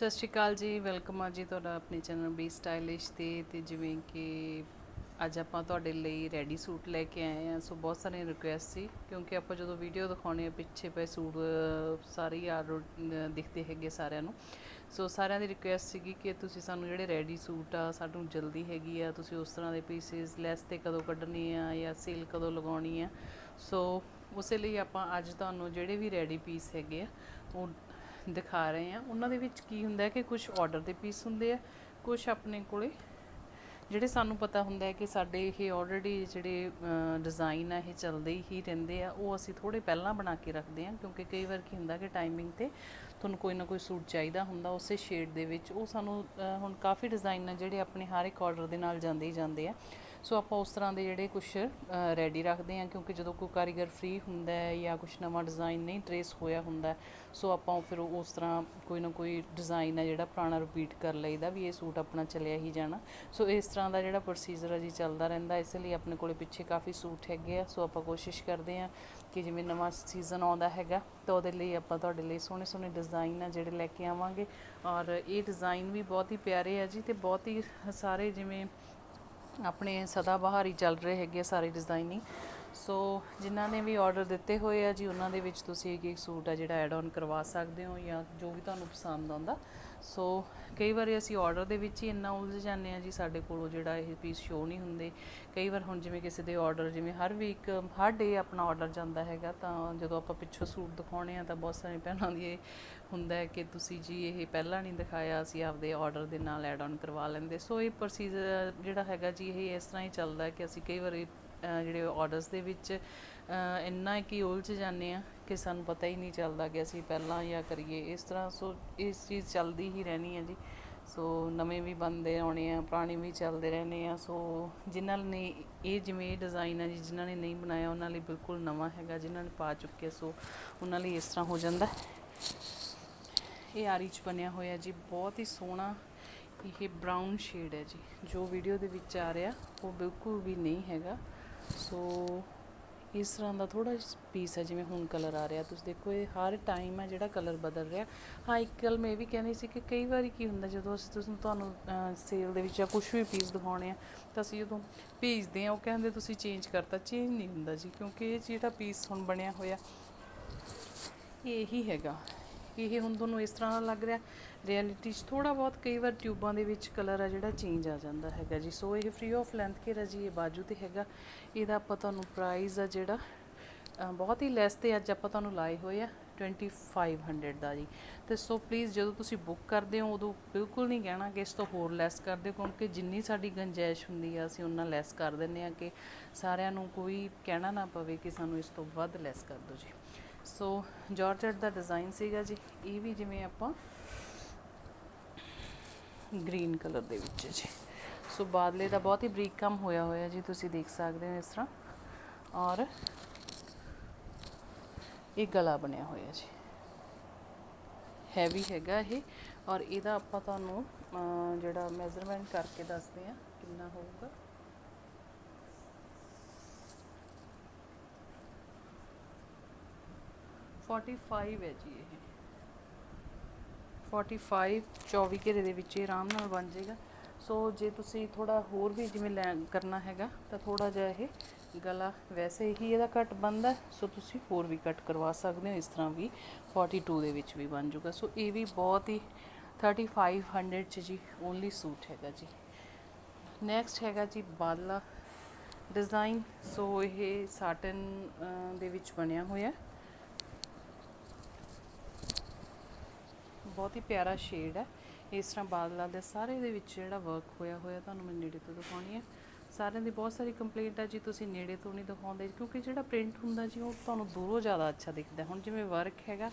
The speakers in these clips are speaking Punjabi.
ਸਤਿ ਸ਼੍ਰੀ ਅਕਾਲ ਜੀ, ਵੈਲਕਮ ਆ ਜੀ ਤੁਹਾਡਾ ਆਪਣੇ ਚੈਨਲ ਬੀ ਸਟਾਈਲਿਸ਼ ਤੇ ਤੇ ਜਿਵੇਂ ਕਿ ਅੱਜ ਆਪਾਂ ਤੁਹਾਡੇ ਲਈ ਰੈਡੀ ਸੂਟ ਲੈ ਕੇ ਆਏ ਆ ਸੋ ਬਹੁਤ ਸਾਰੀਆਂ ਰਿਕੁਐਸਟ ਸੀ, ਕਿਉਂਕਿ ਆਪਾਂ ਜਦੋਂ ਵੀਡੀਓ ਦਿਖਾਉਣੇ ਆ, ਪਿੱਛੇ ਪਏ ਸੂਟ ਸਾਰੇ ਹੀ ਆ ਦਿਖਦੇ ਹੈਗੇ ਸਾਰਿਆਂ ਨੂੰ। ਸੋ ਸਾਰਿਆਂ ਦੀ ਰਿਕੁਐਸਟ ਸੀਗੀ ਕਿ ਤੁਸੀਂ ਸਾਨੂੰ ਜਿਹੜੇ ਰੈਡੀ ਸੂਟ ਆ, ਸਾਨੂੰ ਜਲਦੀ ਹੈਗੀ ਆ, ਤੁਸੀਂ ਉਸ ਤਰ੍ਹਾਂ ਦੇ ਪੀਸਿਸ ਲੈਸ ਤੇ ਕਦੋਂ ਕੱਢਣੀ ਆ ਜਾਂ ਸੇਲ ਕਦੋਂ ਲਗਾਉਣੀ ਆ। ਸੋ ਉਸੇ ਲਈ ਆਪਾਂ ਅੱਜ ਤੁਹਾਨੂੰ ਜਿਹੜੇ ਵੀ ਰੈਡੀ ਪੀਸ ਹੈਗੇ ਆ, ਉਹ ਦਿਖਾ ਰਹੇ ਹਾਂ। ਉਹਨਾਂ ਦੇ ਵਿੱਚ ਕੀ ਹੁੰਦਾ ਹੈ ਕਿ ਕੁਝ ਆਰਡਰ ਦੇ ਪੀਸ ਹੁੰਦੇ ਆ ਕੁਝ ਆਪਣੇ ਕੋਲੇ ਜਿਹੜੇ ਸਾਨੂੰ ਪਤਾ ਹੁੰਦਾ ਹੈ ਕਿ ਸਾਡੇ ਇਹ ਆਲਰੇਡੀ ਜਿਹੜੇ ਡਿਜ਼ਾਈਨ ਆ, ਇਹ ਚੱਲਦੇ ਹੀ ਰਹਿੰਦੇ ਆ, ਉਹ ਅਸੀਂ ਥੋੜੇ ਪਹਿਲਾਂ ਬਣਾ ਕੇ ਰੱਖਦੇ ਆ ਕਿਉਂਕਿ ਕਈ ਵਾਰ ਕੀ ਹੁੰਦਾ ਕਿ ਟਾਈਮਿੰਗ ਤੇ ਤੁਹਾਨੂੰ ਕੋਈ ਨਾ ਕੋਈ ਸੂਟ ਚਾਹੀਦਾ ਹੁੰਦਾ, ਉਸੇ ਸ਼ੇਡ ਦੇ ਵਿੱਚ। ਉਹ ਸਾਨੂੰ ਹੁਣ ਕਾਫੀ ਡਿਜ਼ਾਈਨ ਆ ਜਿਹੜੇ ਆਪਣੇ ਹਰ ਇੱਕ ਆਰਡਰ ਦੇ ਨਾਲ ਜਾਂਦੇ ਹੀ ਜਾਂਦੇ ਆ। ਸੋ ਆਪਾਂ ਉਸ ਤਰ੍ਹਾਂ ਦੇ ਜਿਹੜੇ ਕੁਝ ਰੈਡੀ ਰੱਖਦੇ ਆ ਕਿਉਂਕਿ ਜਦੋਂ ਕੋਈ ਕਾਰੀਗਰ ਫ੍ਰੀ ਹੁੰਦਾ ਹੈ ਜਾਂ ਕੁਝ ਨਵਾਂ ਡਿਜ਼ਾਈਨ ਨਹੀਂ ਟਰੇਸ ਹੋਇਆ ਹੁੰਦਾ ਸੋ ਆਪਾਂ ਉਹ ਫਿਰ ਉਸ ਤਰ੍ਹਾਂ ਕੋਈ ਨਾ ਕੋਈ ਡਿਜ਼ਾਈਨ ਹੈ ਜਿਹੜਾ ਪੁਰਾਣਾ ਰਿਪੀਟ ਕਰ ਲਈਦਾ ਵੀ ਇਹ ਸੂਟ ਆਪਣਾ ਚੱਲਿਆ ਹੀ ਜਾਣਾ। ਸੋ ਇਸ ਤਰ੍ਹਾਂ ਦਾ ਜਿਹੜਾ ਪ੍ਰੋਸੀਜਰ ਹੈ ਜੀ ਚੱਲਦਾ ਰਹਿੰਦਾ, ਇਸ ਲਈ ਆਪਣੇ ਕੋਲੇ ਪਿੱਛੇ ਕਾਫੀ ਸੂਟ ਹੈਗੇ ਆ। ਸੋ ਆਪਾਂ ਕੋਸ਼ਿਸ਼ ਕਰਦੇ ਆ ਕਿ ਜਿਵੇਂ ਨਵਾਂ ਸੀਜ਼ਨ ਆਉਂਦਾ ਹੈਗਾ, ਤਾਂ ਉਹਦੇ ਲਈ ਆਪਾਂ ਤੁਹਾਡੇ ਲਈ ਸੋਹਣੇ ਸੋਹਣੇ ਡਿਜ਼ਾਈਨ ਆ ਜਿਹੜੇ ਲੈ ਕੇ ਆਵਾਂਗੇ। ਔਰ ਇਹ ਡਿਜ਼ਾਈਨ ਵੀ ਬਹੁਤ ਹੀ ਪਿਆਰੇ ਆ ਜੀ ਤੇ ਬਹੁਤ ਹੀ ਸਾਰੇ ਜਿਵੇਂ ਆਪਣੇ ਸਦਾ ਬਹਾਰ ਹੀ ਚੱਲ ਰਹੇ ਹੈਗੇ ਆ ਸਾਰੇ ਡਿਜ਼ਾਈਨਿੰਗ ਸੋ ਜਿਨ੍ਹਾਂ ਨੇ ਵੀ ਆਰਡਰ ਦਿੱਤੇ ਹੋਏ ਆ ਜੀ, ਉਹਨਾਂ ਦੇ ਵਿੱਚ ਤੁਸੀਂ ਇੱਕ ਇੱਕ ਸੂਟ ਆ ਜਿਹੜਾ ਐਡ ਆਨ ਕਰਵਾ ਸਕਦੇ ਹੋ ਜਾਂ ਜੋ ਵੀ ਤੁਹਾਨੂੰ ਪਸੰਦ ਆਉਂਦਾ। ਸੋ ਕਈ ਵਾਰੀ ਅਸੀਂ ਆਰਡਰ ਦੇ ਵਿੱਚ ਹੀ ਇੰਨਾ ਉਲਝ ਜਾਂਦੇ ਆ ਜੀ, ਸਾਡੇ ਕੋਲੋਂ ਜਿਹੜਾ ਇਹ ਪੀਸ ਸ਼ੋ ਨਹੀਂ ਹੁੰਦੇ। ਕਈ ਵਾਰ ਹੁਣ ਜਿਵੇਂ ਕਿਸੇ ਦੇ ਆਰਡਰ ਜਿਵੇਂ ਹਰ ਵੀਕ ਹਰ ਡੇ ਆਪਣਾ ਆਰਡਰ ਜਾਂਦਾ ਹੈਗਾ, ਤਾਂ ਜਦੋਂ ਆਪਾਂ ਪਿੱਛੋਂ ਸੂਟ ਦਿਖਾਉਣੇ ਆ, ਤਾਂ ਬਹੁਤ ਸਾਰੇ ਭੈਣਾਂ ਦੀ ਇਹ ਹੁੰਦਾ ਹੈ ਕਿ ਤੁਸੀਂ ਜੀ ਇਹ ਪਹਿਲਾਂ ਨਹੀਂ ਦਿਖਾਇਆ, ਅਸੀਂ ਆਪਦੇ ਆਰਡਰ ਦੇ ਨਾਲ ਐਡ ਆਨ ਕਰਵਾ ਲੈਂਦੇ। ਸੋ ਇਹ ਪ੍ਰੋਸੀਜਰ ਜਿਹੜਾ ਹੈਗਾ ਜੀ, ਇਹ ਇਸ ਤਰ੍ਹਾਂ ਹੀ ਚੱਲਦਾ ਕਿ ਅਸੀਂ ਕਈ ਵਾਰੀ ਜਿਹੜੇ ਆਰਡਰਸ ਦੇ ਵਿੱਚ ਇੰਨਾ ਕਿ ਉਲਝ ਜਾਂਦੇ ਆ ਕਿ ਸਾਨੂੰ ਪਤਾ ਹੀ ਨਹੀਂ ਚੱਲਦਾ ਕਿ ਅਸੀਂ ਪਹਿਲਾਂ ਜਾਂ ਕਰੀਏ। ਇਸ ਤਰ੍ਹਾਂ ਸੋ ਇਸ ਚੀਜ਼ ਚੱਲਦੀ ਹੀ ਰਹਿਣੀ ਹੈ ਜੀ। ਸੋ ਨਵੇਂ ਵੀ ਬੰਦੇ ਆਉਣੇ ਆ, ਪੁਰਾਣੇ ਵੀ ਚੱਲਦੇ ਰਹਿਣੇ ਆ। ਸੋ ਜਿਨ੍ਹਾਂ ਨੇ ਇਹ ਜਿਵੇਂ ਇਹ ਡਿਜ਼ਾਈਨ ਆ ਜੀ, ਜਿਨ੍ਹਾਂ ਨੇ ਨਹੀਂ ਬਣਾਇਆ, ਉਹਨਾਂ ਲਈ ਬਿਲਕੁਲ ਨਵਾਂ ਹੈਗਾ, ਜਿਨ੍ਹਾਂ ਨੇ ਪਾ ਚੁੱਕੇ ਸੋ ਉਹਨਾਂ ਲਈ ਇਸ ਤਰ੍ਹਾਂ ਹੋ ਜਾਂਦਾ ਇਹ ਆਰੀ ਚ ਬਣਿਆ ਹੋਇਆ ਜੀ, ਬਹੁਤ ਹੀ ਸੋਹਣਾ ਇਹ ਬ੍ਰਾਊਨ ਸ਼ੇਡ ਹੈ ਜੀ। ਜੋ ਵੀਡੀਓ ਦੇ ਵਿੱਚ ਆ ਰਿਹਾ, ਉਹ ਬਿਲਕੁਲ ਵੀ ਨਹੀਂ ਹੈਗਾ। ਸੋ ਇਸ ਤਰ੍ਹਾਂ ਦਾ ਥੋੜਾ ਪੀਸ ਹੈ, ਜਿਵੇਂ ਹੁਣ ਕਲਰ ਆ ਰਿਹਾ। ਤੁਸੀਂ ਦੇਖੋ, ਇਹ ਹਰ ਟਾਈਮ ਹੈ ਜਿਹੜਾ ਕਲਰ ਬਦਲ ਰਿਹਾ। ਹਾਂ, ਇੱਕ ਗੱਲ ਮੈਂ ਇਹ ਵੀ ਕਹਿੰਦੀ ਸੀ ਕਿ ਕਈ ਵਾਰੀ ਕੀ ਹੁੰਦਾ, ਜਦੋਂ ਅਸੀਂ ਤੁਸੀਂ ਤੁਹਾਨੂੰ ਸੇਲ ਦੇ ਵਿੱਚ ਜਾਂ ਕੁਝ ਵੀ ਪੀਸ ਦਿਖਾਉਣੇ ਆ, ਤਾਂ ਅਸੀਂ ਜਦੋਂ ਭੇਜਦੇ ਆ, ਉਹ ਕਹਿੰਦੇ ਤੁਸੀਂ ਚੇਂਜ ਕਰਤਾ। ਚੇਂਜ ਨਹੀਂ ਹੁੰਦਾ ਜੀ, ਕਿਉਂਕਿ ਇਹ ਜਿਹੜਾ ਪੀਸ ਹੁਣ ਬਣਿਆ ਹੋਇਆ, ਇਹੀ ਹੈਗਾ। ਇਹ ਹੁਣ ਤੁਹਾਨੂੰ ਇਸ ਤਰ੍ਹਾਂ ਦਾ ਲੱਗ ਰਿਹਾ ਰਿਐਲਿਟੀ 'ਚ ਥੋੜਾ ਬਹੁਤ ਕਈ ਵਾਰ ਟਿਊਬਾਂ ਦੇ ਵਿੱਚ ਕਲਰ ਆ ਜਿਹੜਾ ਚੇਂਜ ਆ ਜਾਂਦਾ ਹੈਗਾ ਜੀ। ਸੋ ਇਹ ਫ੍ਰੀ ਆਫ ਲੈਂਥ ਘੇਰਾ ਜੀ ਇਹ ਬਾਜੂ ਤੇ ਹੈਗਾ। ਇਹਦਾ ਆਪਾਂ ਤੁਹਾਨੂੰ ਪ੍ਰਾਈਸ ਆ ਜਿਹੜਾ ਬਹੁਤ ਹੀ ਲੈਸ ਤੇ ਅੱਜ ਆਪਾਂ ਤੁਹਾਨੂੰ ਲਾਏ ਹੋਏ ਆ 2500 ਦਾ ਜੀ। ਤੇ ਸੋ ਪਲੀਜ਼ ਜਦੋਂ ਤੁਸੀਂ ਬੁੱਕ ਕਰਦੇ ਹੋ, ਉਦੋਂ ਬਿਲਕੁਲ ਨਹੀਂ ਕਹਿਣਾ ਕਿ ਇਸ ਤੋਂ ਹੋਰ ਲੈਸ ਕਰ ਦਿਓ ਕਿਉਂਕਿ ਜਿੰਨੀ ਸਾਡੀ ਗੰਜਾਇਸ਼ ਹੁੰਦੀ ਆ, ਅਸੀਂ ਉਹਨਾਂ ਲੈਸ ਕਰ ਦਿੰਦੇ ਆ ਕਿ ਸਾਰਿਆਂ ਨੂੰ ਕੋਈ ਕਹਿਣਾ ਨਾ ਪਵੇ ਕਿ ਸਾਨੂੰ ਇਸ ਤੋਂ ਵੱਧ ਲੈਸ ਕਰ ਦਿਓ ਜੀ। ਸੋ ਜਾਰਜਟ ਦਾ ਡਿਜ਼ਾਈਨ ਸੀਗਾ ਜੀ। ਇਹ ਵੀ ਜਿਵੇਂ ਆਪਾਂ ਗ੍ਰੀਨ ਕਲਰ ਦੇ ਵਿੱਚ ਜੀ। ਸੋ ਬਾਦਲੇ ਦਾ ਬਹੁਤ ਹੀ ਬਰੀਕ ਕੰਮ ਹੋਇਆ ਹੋਇਆ ਜੀ, ਤੁਸੀਂ ਦੇਖ ਸਕਦੇ ਹੋ ਇਸ ਤਰ੍ਹਾਂ। ਔਰ ਇਹ ਗਲਾ ਬਣਿਆ ਹੋਇਆ ਜੀ। ਹੈਵੀ ਹੈਗਾ ਇਹ। ਔਰ ਇਹਦਾ ਆਪਾਂ ਤੁਹਾਨੂੰ ਜਿਹੜਾ ਮੈਜ਼ਰਮੈਂਟ ਕਰਕੇ ਦੱਸਦੇ ਆ ਕਿੰਨਾ ਹੋਊਗਾ। ਫੋਰਟੀ ਫਾਈਵ ਹੈ ਜੀ ਇਹ। 45 24 ਘੇਰੇ ਦੇ ਵਿੱਚ ਇਹ ਆਰਾਮ ਨਾਲ ਬਣ ਜਾਏਗਾ। ਸੋ ਜੇ ਤੁਸੀਂ ਥੋੜਾ ਹੋਰ ਵੀ ਜਿਵੇਂ ਲੈ ਕਰਨਾ ਹੈਗਾ, ਤਾਂ ਥੋੜਾ ਜਿਹਾ ਇਹ ਗਲਾ ਵੈਸੇ ਹੀ ਇਹਦਾ ਕੱਟ ਬੰਦਾ ਸੋ ਤੁਸੀਂ ਹੋਰ ਵੀ ਕੱਟ ਕਰਵਾ ਸਕਦੇ ਹੋ, ਇਸ ਤਰ੍ਹਾਂ ਵੀ 42 ਦੇ ਵਿੱਚ ਵੀ ਬਣ ਜਾਊਗਾ। ਸੋ ਇਹ ਵੀ ਬਹੁਤ ਹੀ 3500 ਚ ਜੀ ਓਨਲੀ ਸੂਟ ਹੈਗਾ ਜੀ। ਨੈਕਸਟ ਹੈਗਾ ਜੀ ਬਾਲਾ ਡਿਜ਼ਾਈਨ ਸੋ ਇਹ ਸਾਟਨ ਦੇ ਵਿੱਚ ਬਣਿਆ ਹੋਇਆ ਬਹੁਤ ਹੀ ਪਿਆਰਾ ਸ਼ੇਡ ਹੈ। ਇਸ ਤਰ੍ਹਾਂ ਬਾਦਲਾਂ ਦੇ ਸਾਰੇ ਦੇ ਵਿੱਚ ਜਿਹੜਾ ਵਰਕ ਹੋਇਆ ਹੋਇਆ ਤੁਹਾਨੂੰ ਮੈਂ ਨੇੜੇ ਤੋਂ ਦਿਖਾਉਣੀ ਹੈ। ਸਾਰਿਆਂ ਦੀ ਬਹੁਤ ਸਾਰੀ ਕੰਪਲੇਂਟ ਆ ਜੀ, ਤੁਸੀਂ ਨੇੜੇ ਤੋਂ ਨਹੀਂ ਦਿਖਾਉਂਦੇ, ਕਿਉਂਕਿ ਜਿਹੜਾ ਪ੍ਰਿੰਟ ਹੁੰਦਾ ਜੀ, ਉਹ ਤੁਹਾਨੂੰ ਦੂਰੋਂ ਜ਼ਿਆਦਾ ਅੱਛਾ ਦਿਖਦਾ। ਹੁਣ ਜਿਵੇਂ ਵਰਕ ਹੈਗਾ,